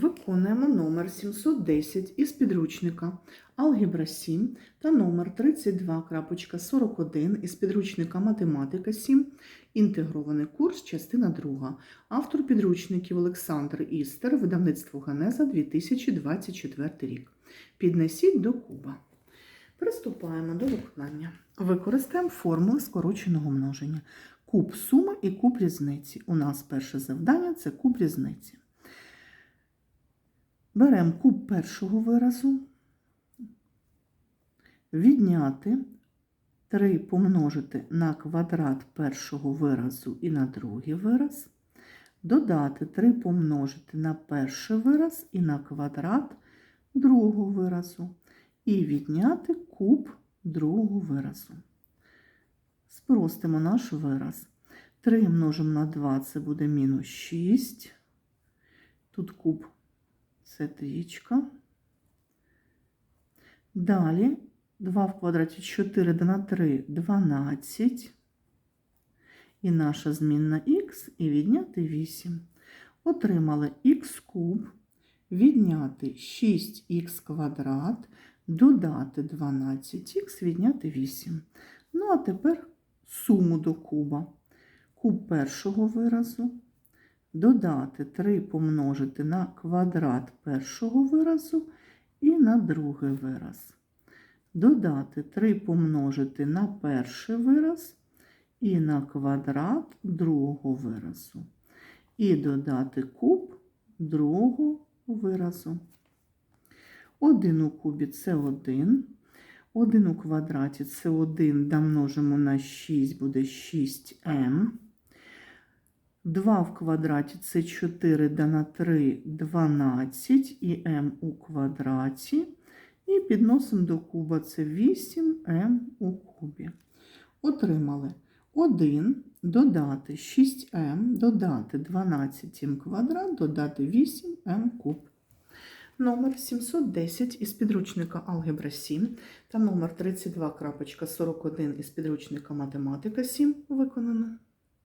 Виконуємо номер 710 із підручника Алгебра 7 та номер 32.41 із підручника Математика 7. Інтегрований курс, частина 2. Автор підручників Олександр Істер, видавництво Ганеза 2024 рік. Піднесіть до куба. Приступаємо до виконання. Використаємо формули скороченого множення. Куб суми і куб різниці. У нас перше завдання це куб різниці. Беремо куб першого виразу, відняти 3 помножити на квадрат першого виразу і на другий вираз, додати 3 помножити на перший вираз і на квадрат другого виразу, і відняти куб другого виразу. Спростимо наш вираз. 3 множимо на 2 це буде мінус 6. Тут куб це трічка. Далі 2 в квадраті 4 на 3 12. І наша змінна х і відняти 8. Отримали х куб, відняти 6х квадрат, додати 12х, відняти 8. Ну, а тепер суму до куба. Куб першого виразу додати 3 помножити на квадрат першого виразу і на другий вираз. Додати 3 помножити на перший вираз і на квадрат другого виразу. І додати куб другого виразу. 1 у кубі це 1. 1 у квадраті це 1, да множимо на 6, буде 6m. 2 в квадраті це 4 да на 3 12 і m у квадраті. І підносимо до куба це 8m у кубі. Отримали 1 додати 6m, додати 12m квадрат, додати 8m куб. Номер 710 із підручника Алгебра 7 та номер 32.41 із підручника Математика 7 виконано.